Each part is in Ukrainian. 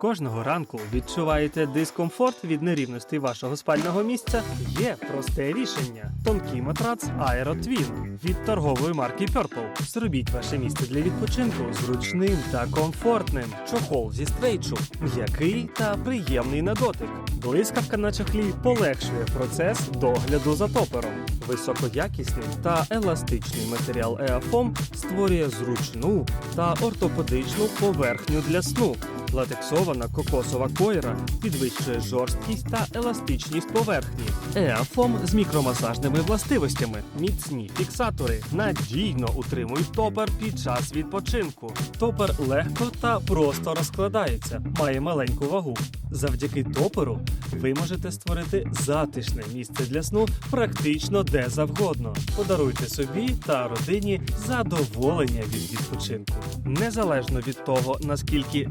Кожного ранку відчуваєте дискомфорт від нерівностей вашого спального місця? Є просте рішення: тонкий матрац Aerotwin від торгової марки Purple. Зробіть ваше місце для відпочинку зручним та комфортним. Чохол зі стрейчу, м'який та приємний на дотик. Блискавка на чохлі полегшує процес догляду за топером. Високоякісний та еластичний матеріал Еафом створює зручну та ортопедичну поверхню для сну. Латексована кокосова койра підвищує жорсткість та еластичність поверхні. Еафом з мікромасажними властивостями, міцні фіксатори надійно утримують топер під час відпочинку. Топер легко та просто розкладається, має маленьку вагу. Завдяки топеру ви можете створити затишне місце для сну практично де завгодно. Подаруйте собі та родині задоволення від відпочинку. Незалежно від того, наскільки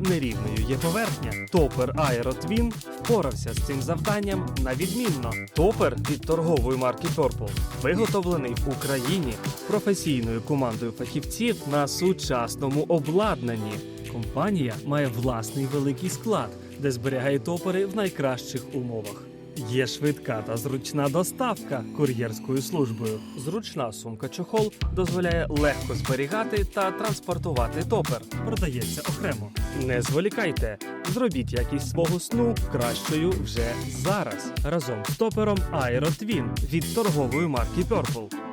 нерівною є поверхня, топер Aerotwin впорався з цим завданням на відмінно. Топер від торгової марки Purple виготовлений в Україні професійною командою фахівців на сучасному обладнанні. Компанія має власний великий склад, де зберігає топери в найкращих умовах. Є швидка та зручна доставка кур'єрською службою. Зручна сумка чохол дозволяє легко зберігати та транспортувати топер. Продається окремо. Не зволікайте, зробіть якість свого сну кращою вже зараз разом з топером Aerotwin від торгової марки Purple.